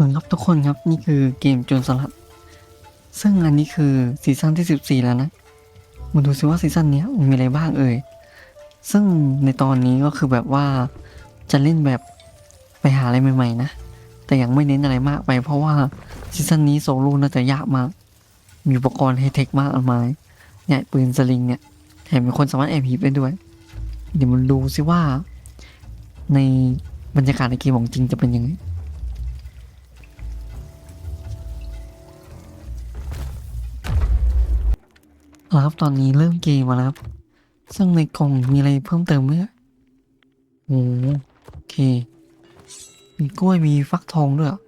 เออครับทุกคนครับนี่คือเกมโจรสลัด ซึ่งอันนี้คือซีซั่นที่ 14 แล้วนะมาดูซิว่าซีซั่นนี้มันมีอะไรบ้างเอ่ย ซึ่งในตอนนี้ก็คือแบบว่าจะเล่นแบบไปหาอะไรใหม่ๆนะ แต่ยังไม่เน้นอะไรมากไป เพราะว่าซีซั่นนี้โซโล่น่าจะยากมาก มีอุปกรณ์ไฮเทคมากอันไม้เนี่ยปืนสลิงเนี่ยแถมมีคนสามารถแอบหีบได้ด้วย เดี๋ยวมันดูซิว่า ในบรรยากาศในเกมของจริงจะเป็นยังไง ครับตอนนี้เริ่มเกมมาแล้วครับ ซึ่งในกล่องมีอะไรเพิ่มเติมไหมโอ้โหโอเค มีกล้วยมีฟักทองด้วยเหรอ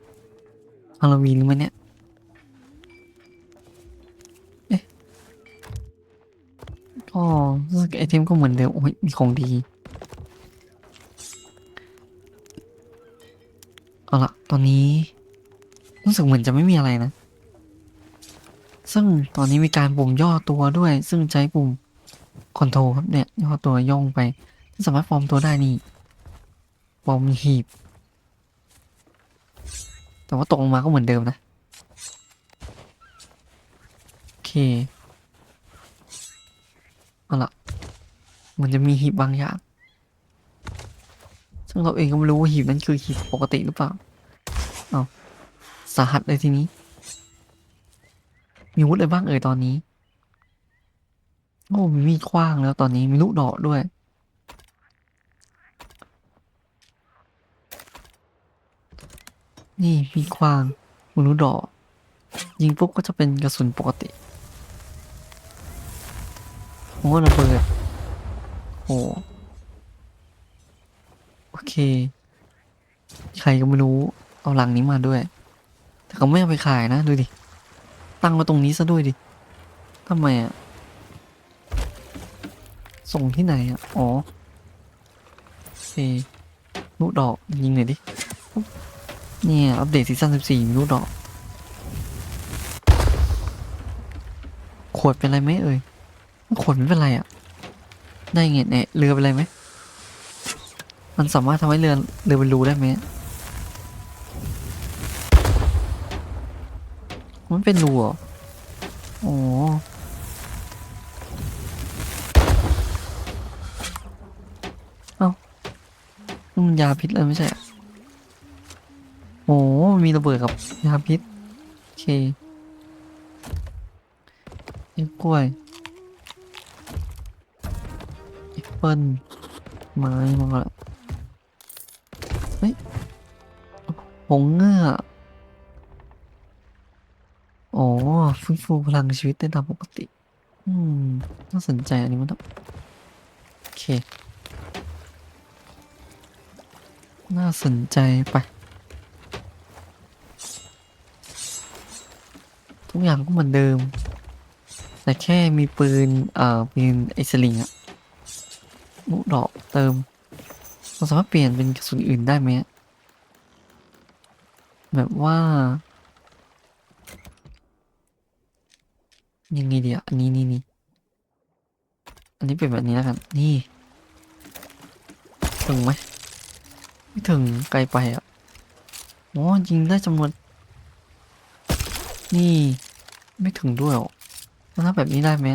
ฮาโลวีนหรือมันเนี่ยเอ๊ะก็รู้สึกไอเทมก็เหมือนเดิมโอ้ยมีของดี เอาละตอนนี้รู้สึกเหมือนจะไม่มีอะไรนะ ซึ่งตอนนี้มีการปุ่มย่อตัวด้วย ซึ่งใช้ปุ่มคอนโทรครับเนี่ยย่อตัวย่องไปสามารถฟอร์มตัวได้นี่ฟอร์มหีบ แต่ว่าตกลงมาก็เหมือนเดิมนะ โอเคเอาละมันจะมีหีบบางอย่างซึ่งเราเองก็ไม่รู้ว่าหีบนั้นคือหีบปกติหรือเปล่าเอาสาหัสเลยทีนี้ มีวุธอะไรบ้างเอ่ยตอนนี้ โอ้มีมีดคว้างแล้วตอนนี้มีลูกดอกด้วย นี่มีดคว้างมีลูกดอก ยิงปุ๊บก็จะเป็นกระสุนปกติโอ้ระเบิดโอ้โอเค ใครก็ไม่รู้เอาหลังนี้มาด้วย แต่เขาไม่เอาไปขายนะ ดูดิ ตั้งมาตรงนี้ซะด้วยดิทำไมอะ ส่งที่ไหนอะ อ๋อโอเคลูกดอกยิงหน่อยดิ เนี่ยอัปเดตซีซั่น14มีลูกดอก ขวดเป็นไรไหมเอ่ย ขวดไม่เป็นไรอะ ได้ไงเนี่ยเรือเป็นไรไหม มันสามารถทำให้เรือเรือเป็นรูได้ไหม มันเป็นรูเหรอโอ้เอ้ามันยาพิษเลยไม่ใช่โอ้มีระเบิดกับยาพิษ โอเคไอ้กล้วยแอปเปิ้ลไม้มาละเฮ้ยผงเงือก อ๋อฟื้นฟูพลังชีวิตได้ตามปกติ อืม น่าสนใจอันนี้มันต้องโอเค น่าสนใจไป ทุกอย่างก็เหมือนเดิม แต่แค่มีปืน เอ่อ ปืนไอสลิงอะลูกดอกเติมเราสามารถเปลี่ยนเป็นกระสุนอื่นได้ไหมแบบว่า ยังไงดีอะอันนี้นี่นี่อันนี้เป็นแบบนี้แล้วกัน นี่ถึงไหมไม่ถึงไกลไปอะโอ้ยิงได้จำนวน นี่ไม่ถึงด้วยหรอแล้วถ้าแบบนี้ได้ไหม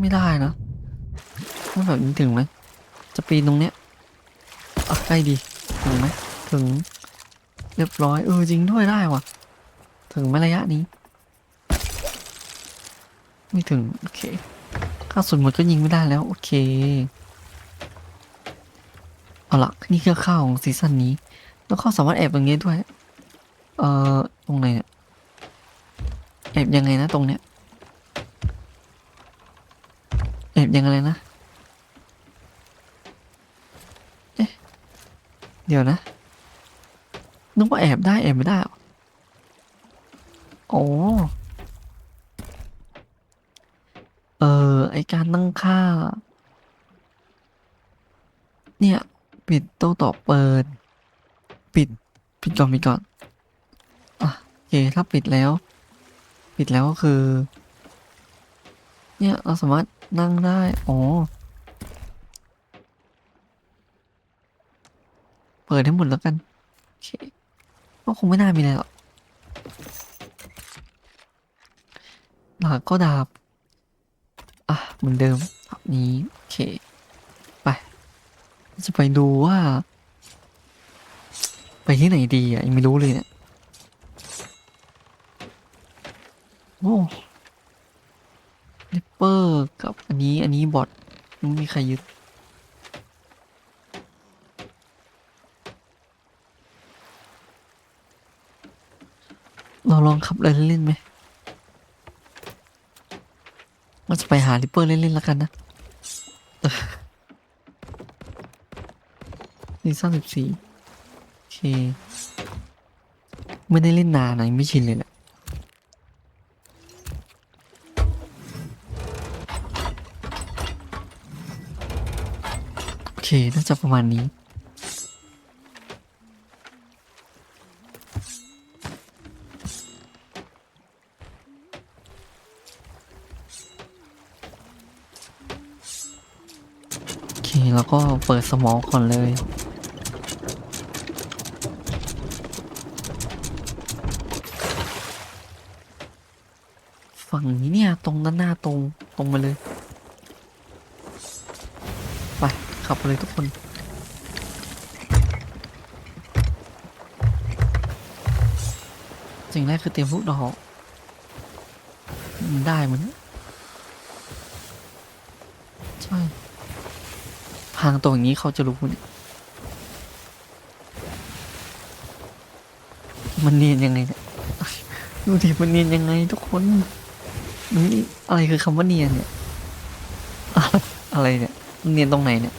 ไม่ได้นะถ้าแบบนี้ถึงไหมจะปีนตรงเนี้ยอะใกล้ดี ถึงไหมถึง เรียบร้อย เออจริงด้วยได้ว่ะ ถึงไหมระยะนี้ ไม่ถึง โอเคค่าสุนหมดก็ยิงไม่ได้แล้ว โอเค เอาละนี่คือข้าวของซีซั่นนี้ แล้วก็สามารถแอบตรงนี้ด้วย เอ่อ ตรงไหนเนี่ยแอบยังไงนะตรงเนี้ยแอบยังไงนะ เอ๊ะ เดี๋ยวนะนึกว่าแอบได้แอบไม่ได้หรอ โอ้ เออ ไอการตั้งค่า เนี่ย ปิดโต้ตอเปิด ปิด ปิดก่อนปิดก่อนอะโอเค ถ้าปิดแล้ว ปิดแล้วก็คือ เนี่ย เราสามารถนั่งได้ อ๋อไปปิดให้หมดแล้วกัน โอเค ก็คงไม่น่ามีอะไรหรอก หลักก็ดาบ อะ เหมือนเดิมแบบนี้ โอเค ไป จะไปดูว่า ไปที่ไหนดีอะ ยังไม่รู้เลยเนี่ยโอ้ลิปเปอร์กับอันนี้อันนี้บอทไม่มีใครยึดเราลองขับเล่นเล่นไหม ว่าจะไปหาลิปเปอร์เล่นๆแล้วกันนะซีซั่นสิบสี่โอเค ไม่ได้เล่นนานนะยังไม่ชินเลยแหละโอเค น่าจะประมาณนี้ โอเคแล้วก็เปิดสมองก่อนเลย ฝั่งนี้เนี่ย ตรงด้านหน้าตรงตรงมาเลย ไปขับไปเลยทุกคนสิ่งแรกคือเตรียมลูกดอก ได้เหมือนยใช่ ทางตรงอย่างนี้เขาจะรู้เนี่ยมันเนียนยังไงเนี่ยดูดิมันเนียนยังไงทุกคนนี่อะไรคือคำว่าเนียนเนี่ย อะไรเนี่ยมันเนียนตรงไหนเนี่ย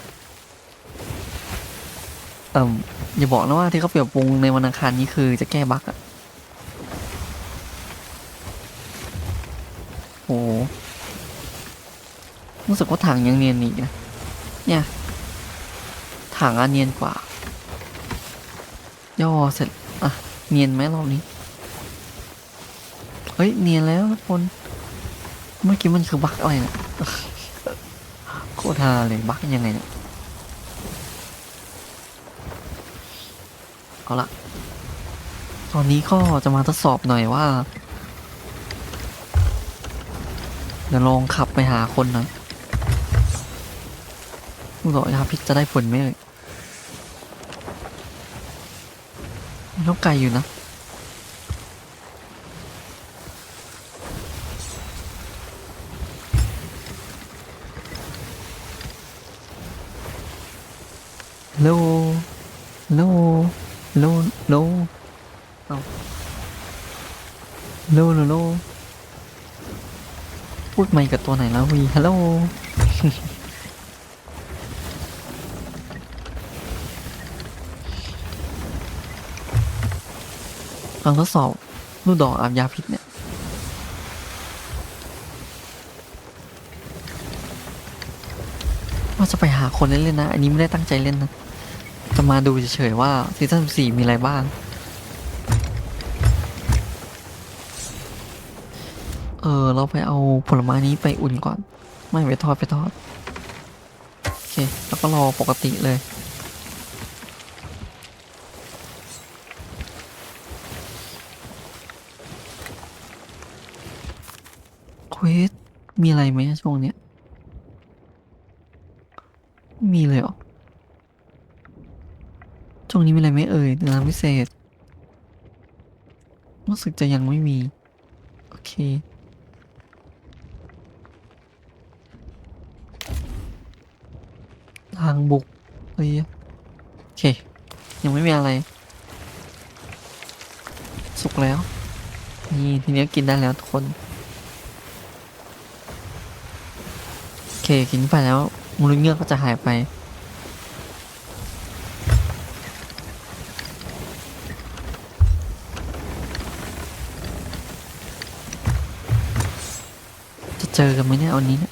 เอ่มอย่าบอกนะว่าที่เขาเปรียบปรุงในวันอังคารนี้คือจะแก้บั๊กอะโหรู้สึกว่าถังยังเนียนอีกนะเนี่ย ถังอันเนียนกว่า ย่อเสร็จ อะ เนียนไหมรอบนี้ เฮ้ย เนียนแล้วทุกคน เมื่อกี้มันคือบั๊กอะไรเนี่ยโคตรฮาเลยบั๊กยังไงเนี่ยเอาละตอนนี้ก็จะมาทดสอบหน่อยว่า เดี๋ยวลองขับไปหาคนหน่อย ลูกดอกยาพิษจะได้ผลไหมเอ่ยมันต้องไกลอยู่นะโลโลโลโลเอาโลโลโลพูดไม่กับตัวไหนแล้ววีฮัลโหล ลองทดสอบลูกดอกอาบยาพิษเนี่ยว่าจะไปหาคนเล่นๆนะ อันนี้ไม่ได้ตั้งใจเล่นนะ จะมาดูเฉยๆว่าซีซั่นสี่มีอะไรบ้าง เออ เราไปเอาผลไม้นี้ไปอุ่นก่อน ไม่ไปทอดไปทอด โอเค แล้วก็รอปกติเลย เควส มีอะไรไหมช่วงเนี้ยม่มีเลยเหรอ ช่วงนี้มีอะไรไหมเอ่ยงานพิเศษ รู้สึกจะยังไม่มี โอเค ทางบุกเฮ้ยโอเค ยังไม่มีอะไร สุกแล้ว นี่ ทีนี้กินได้แล้วทุกคน โอ เคกินไปแล้วมูลเงือกก็จะหายไป จะเจอกันไหมเนี่ยวันนี้เนี่ย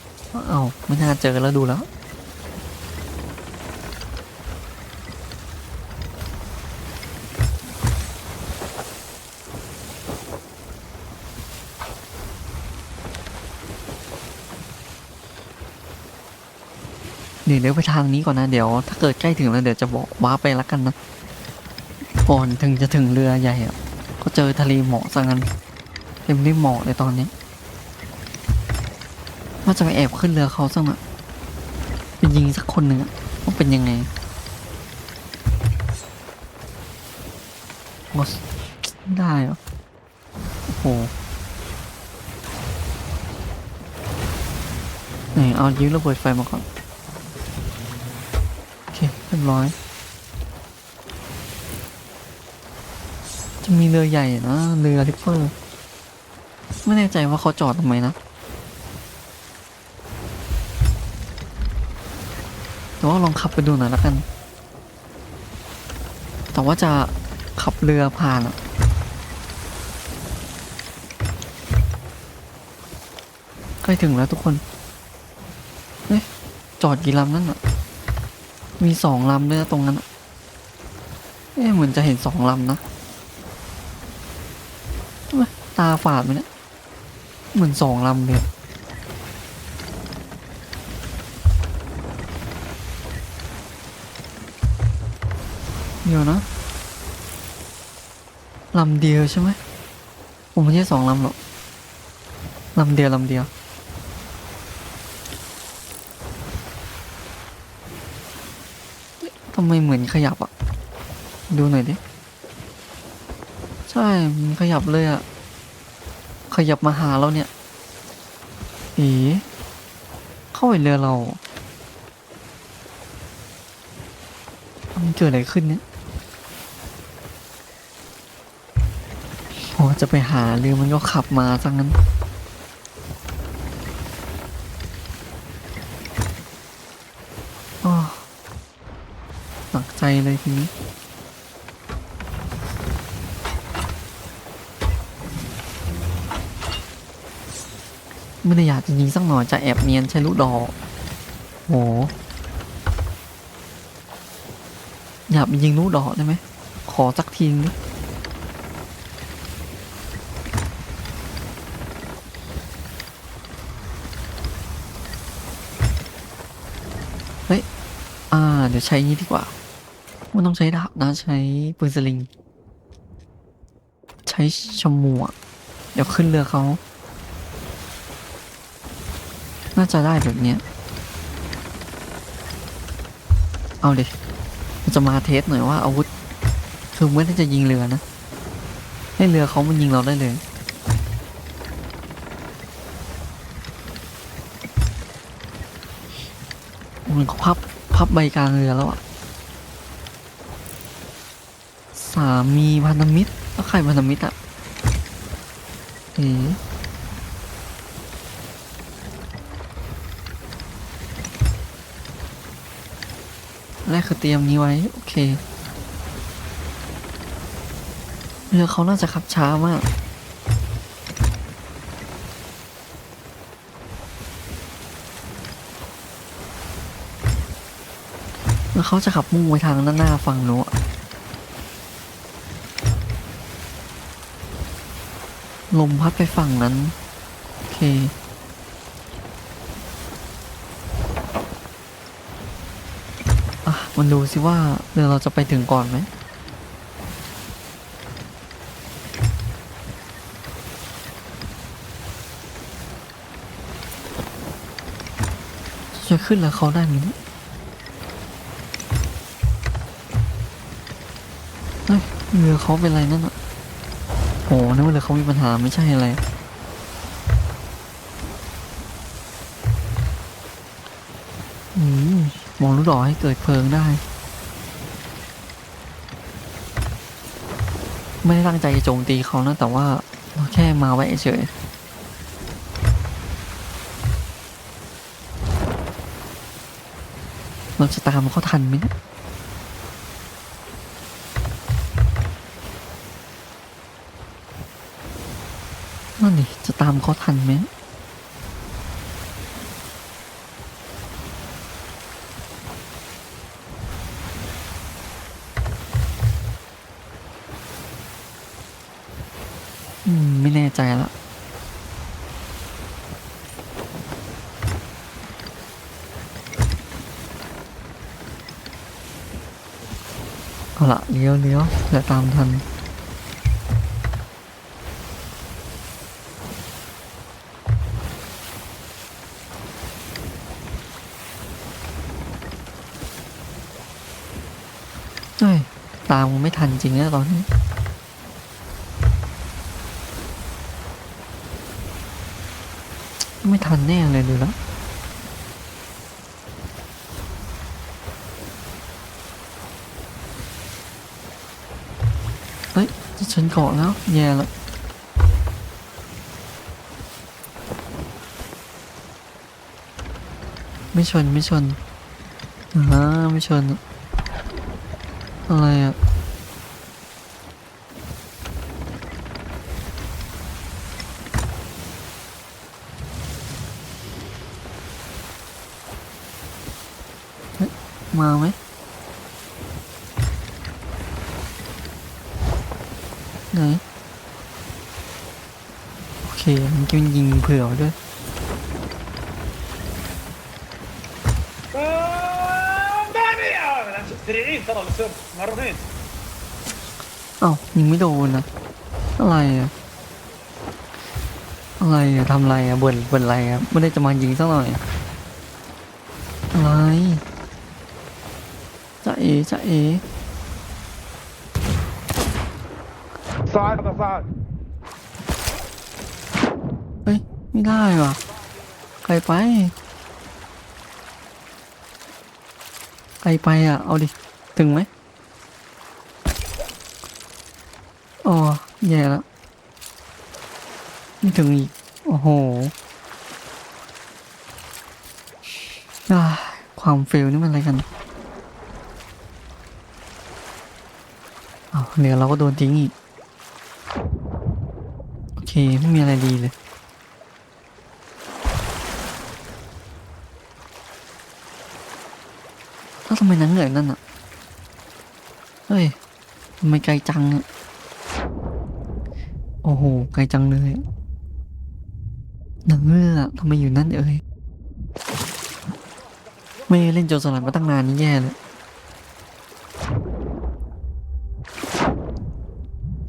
เอ้าไม่น่าเจอแล้วดูแล้ว ดี๋ยวเดี๋ยวไปทางนี้ก่อนนะ เดี๋ยวถ้าเกิดใกล้ถึงแล้วเดี๋ยวจะบอกว้าไปละกันนะ ก่อนถึงจะถึงเรือใหญ่อะก็เจอทะเลหมอกซะงั้นเต็มด้วยหมอกเลยตอนนี้ว่าจะไปแอบขึ้นเรือเขาสักหน่อยไปยิงสักคนหนึ่งว่าเป็นยังไงโอ้ไม่ได้เหรอโอ้โหไหนเอายิ้วระเบิดไฟมาก่อนโอ เรียบร้อย จะมีเรือใหญ่นะเรือริปเปอร์ ไม่แน่ใจว่าเขาจอดทำไมนะ แต่ว่าลองขับไปดูหน่อยแล้วกัน แต่ว่าจะขับเรือผ่านอะใกล้ถึงแล้วทุกคน เอ๊ะจอดกี่ลำนั่นอะ มีสองลำด้วยนะตรงนั้น เอ๊ะเหมือนจะเห็นสองลำนะ ตาฝาดไหมเนี่ย เหมือนสองลำเลยเดี๋ยวนะลำเดียวใช่ไหมผมไม่ใช่สองลำหรอกลำเดียวลำเดียวำไมเหมือนขยับอะดูหน่อยดิ ใช่มันขยับเลยอะขยับมาหาเราเนี่ยอีเข้าไปเรือเรามันเกิดอะไรขึ้นเนี่ยพอจะไปหาเรือมันก็ขับมาซะงั้น อ้อหนักใจ เลยทีนี้ไม่ได้อยากจะยิงสักหน่อยจะแอบเนียนใช้ลูกดอกโหอยากไปยิงลูกดอกได้ไหมขอสักทีนึงเฮ้ย อ่า เดี๋ยวใช้นี้ดีกว่า ไม่ต้องใช้ดาบนะใช้ปืนสลิง ใช้ชมวกเดี๋ยวขึ้นเรือเขา น่าจะได้แบบเนี้ย เอาดิเราจะมาเทสหน่อยว่าอาวุธ คือไม่ได้จะยิงเรือนะ ให้เรือเขามันยิงเราได้เลยมันก็พับพับใบกลางเรือแล้วอะ สามีพันธมิตรแล้วใครพันธมิตรอะเอ๋แรกคือเตรียมนี้ไว้ โอเคเรือเขาน่าจะขับช้ามากแล้วเขาจะขับมุ่งไปทางด้านหน้าฝั่งโน้นอะ ลมพัดไปฝั่งนั้น โอเค อะ มันดูสิว่าเรือเราจะไปถึงก่อนไหมจะขึ้นแล้วเขาได้ไหมเนี่ยเฮ้ยเรือเขาเป็นไรนั่นอะ อ้นึกว่าเรือเขามีปัญหาไม่ใช่อะไรมองลูกดอให้เกิดเพลิงได้ ไม่ได้ตั้งใจจะโจมตีเขานะ แต่ว่าเราแค่มาไว้เฉยเราจะตามเขาทันไหมเนี่ย นั่นดิจะตามเขาทันไหมอืม ไม่แน่ใจละเอาละเลี้ยวเลี้ยวเดี๋ยวตามทัน เฮ้ย ตามไม่ทันจริงนะตอนนี้ไม่ทันแน่เลยดูแล้วเฮ้ยจะชนเกาะแล้ว แย่แล้วไม่ชน ไม่ชนอ่าไม่ชน อะไรอะเฮ้ยมาไหมไหน โอเคมันจะยิงเผื่อด้วย เอ้ายิงไม่โดนนะอะไรอะอะไรอะทำอะไรอะบ่นบ่นอะไรครับไม่ได้จะมายิงสักหน่อยอะไรจะเอ๋จะเอ๋ซ้ายมาซ้ายเฮ้ยไม่ได้ว่ะไกลไปไกลไปอะเอาดิ ถึงไหมอ๋อแย่แล้วไม่ถึงอีก โอ้โหความเฟลนี่มันอะไรกันอ้าเหนือเราก็โดนทิ้งอีก โอเค ไม่มีอะไรดีเลยแล้วทำไมนังเหนื่อยนั่นอะ เฮ้ยไม่ไกลจัง โอ้โห ไกลจังเลยหนังเงือกทำไมอยู่นั่นเอ่ยไม่เล่นโจรสลัดมาตั้งนานนี่แย่เลย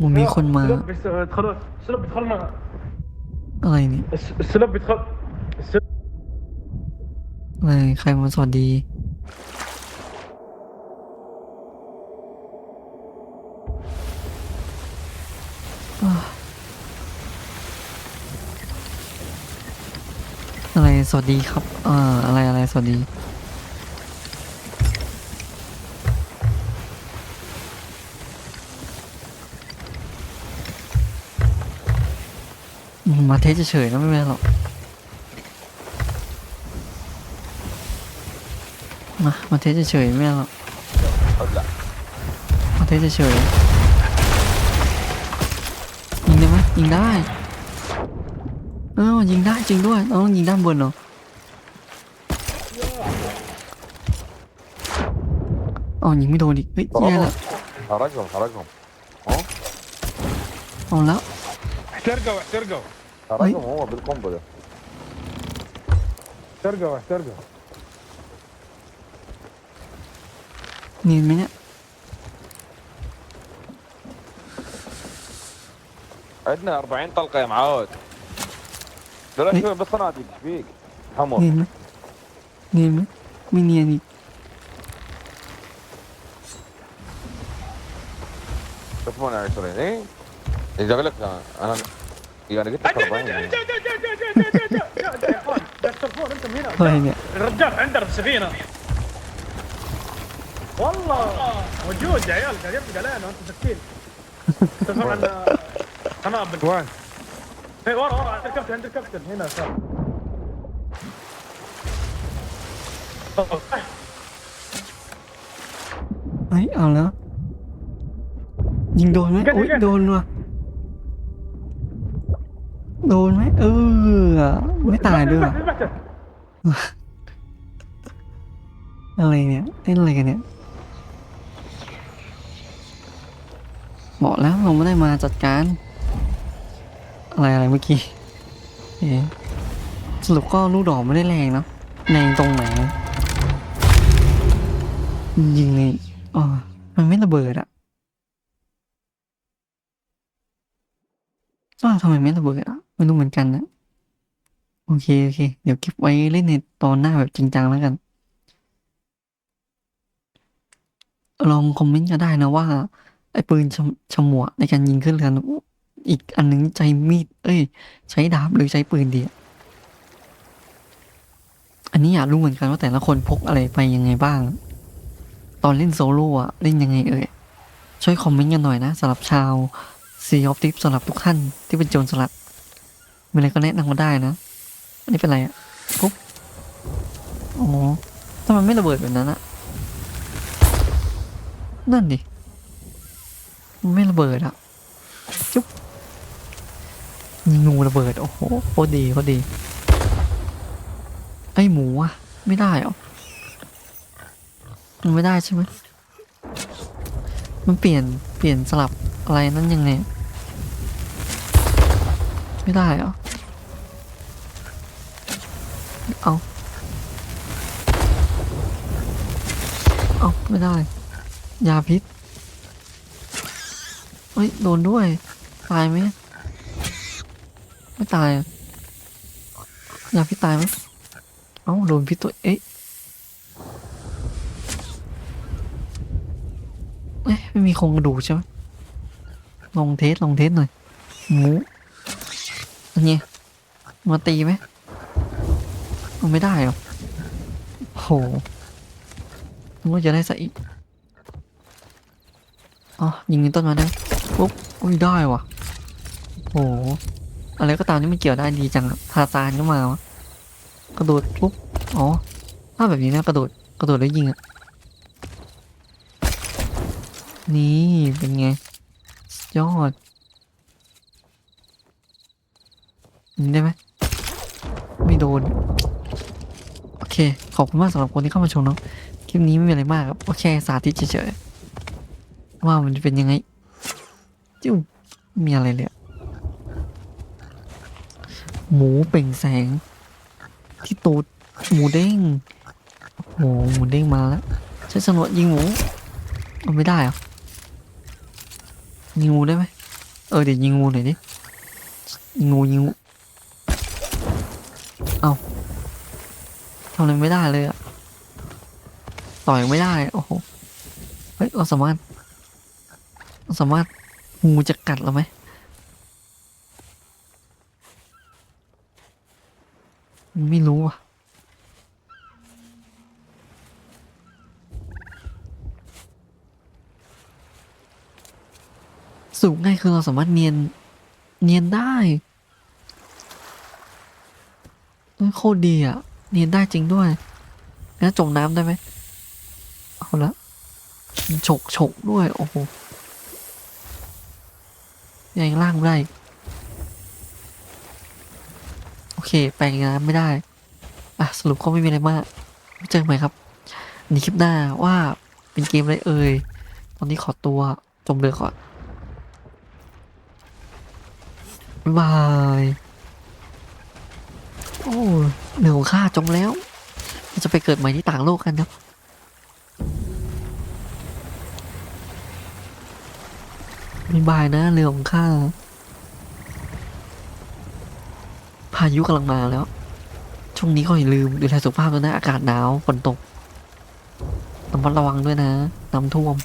มันมีคนมาอะไรนี่อะไรใครมาสวัสดี สวัสดีครับเอ่าอะไรอะไรสวัสดี มาเทสเฉยๆนะไม่เป็นไรหรอกมามาเทสเฉยๆไม่เอาหรอกมาเทสเฉยๆยิงได้ไหมยิงได้เออยิงได้จริงด้วย ต้องยิงด้านบนเหรอ อ๋อยิงไม่โดนอีกเฮ้ยแย่ละ حرقهم حرقهم ها เอาแล้ว احترقوا احترقوا حرقهم هو بالقنبله احترقوا احترقوا เนียนไหมเนี่ย عندنا 40 طلقه يا معود بلاش إيه. شوي بالصناديق ايش فيك حمر เนียนไหมเนียนไหมไม่เนียนอีก شوف هون عشرة يعني إيه؟ إذا لك أنا أنا قلت لك 40 أنتم هنا. الرجال عندنا في والله موجود يا عيال قاعد يطلق علينا وانت ساكتين تفهم عن قنابل وين؟ اي ورا ورا عند الكابتن عند الكابتن. هنا صار أي أنا؟ ยิงโดนไหมโอ้ยโดนว่ะโดนไหมเออ ไม่ตายด้วยอะไรเนี่ยเล่นอะไรกันเนี่ยบอกแล้วเราไม่ได้มาจัดการ อะไรอะไรเมื่อกี้เอสรุปก็ลูกดอกไม่ได้แรงเนาะแรงตรงไหนยิงเลยอ๋อมันไม่ระเบิดอะ อ้าวทำไมไม่ระเบิดอะไม่รู้เหมือนกันนะโอเคโอเค เดี๋ยวเก็บไว้เล่นในตอนหน้าแบบจริงจังแล้วกัน ลองคอมเมนต์ก็ได้นะว่า ไอ้ปืนฉมวกในการยิงขึ้นเรือนอีกอันนึงใช้มีด เอ้ย ใช้ดาบหรือใช้ปืนดีอะอันนี้อยากรู้เหมือนกันว่าแต่ละคนพกอะไรไปยังไงบ้าง ตอนเล่นโซโล่อะเล่นยังไงเอ่ยช่วยคอมเมนต์กันหน่อยนะสำหรับชาว ซีออฟทิปสำหรับทุกท่านที่เป็นโจรสลัดมีอะไรก็แนะนำมาได้นะ อันนี้เป็นอะไรอะปุ๊บอ๋อทำไมไม่ระเบิดแบบนั้นอะนั่นดิไม่ระเบิดอะจุ๊บงูระเบิด โอ้โหโคตรดีโคตรดี ไอหมูอะไม่ได้เหรอมันไม่ได้ใช่ไหมมันเปลี่ยนเปลี่ยนสลับอะไรนั่นยังไง ไม่ได้เหรอ เอา เอา ไม่ได้ ยาพิษ เฮ้ย โดนด้วย ตายไหม ไม่ตายอะยาพิษตายไหมเอ้า โดนพิษตัว เอ๊ะเอ๊ะไม่มีโครงกระดูกใช่ไหมลองเทส ลองเทสหน่อยหมู นนี้มาตีไหมไม่ได้หรอโหนึกว่าจะได้สักอีกอ๋อยิงในต้นมาได้ปุ๊บอุ้ยได้ว่ะโหอะไรก็ตามที่มันเกี่ยวได้ดีจังอะทาซานก็มาวะกระโดดปุ๊บอ๋อถ้าแบบนี้นะกระโดดกระโดดแล้วยิงอะนี่เป็นไงยอด ยิงได้ไหมไม่โดน โอเค ขอบคุณมากสำหรับคนที่เข้ามาชมเนาะคลิปนี้ไม่มีอะไรมากครับก็แค่สาธิตเฉยๆว่ามันจะเป็นยังไง จิ้วไม่มีอะไรเลยหมูเปล่งแสง ที่ตูดหมูเด้งโอ้โหหมูเด้งมาแล้วใช้สนวดยิงหมูเอาไม่ได้เหรอยิงงูได้ไหมเออเดี๋ยวยิงงูหน่อยดิยิงงูยิงงู เอา ทำอะไรไม่ได้เลยอะต่อยไม่ได้ โอ้โห เฮ้ย เราสามารถเราสามารถงูจะกัดเราไหมไม่รู้อะสูงง่ายคือเราสามารถเนียน เนียนได้โคตรดีอะ เนียนได้จริงด้วยแล้วจมน้ำได้ไหมเอาละฉกฉกด้วย โอ้โหยังล่างไม่ได้ โอเค แปลงน้ำไม่ได้ อะ สรุปก็ไม่มีอะไรมากเจอกันใหม่ครับในคลิปหน้าว่าเป็นเกมอะไรเอ่ย ตอนนี้ขอตัวจมเรือก่อน บายบาย โอ้เหนือของข้าจมแล้วเราจะไปเกิดใหม่ที่ต่างโลกกันครับบ๊ายบายนะเรือของข้าพายุกำลังมาแล้ว ช่วงนี้ก็อย่าลืมดูแลสุขภาพด้วยนะ อากาศหนาวฝนตกระมัดระวังด้วยนะ น้ำท่วม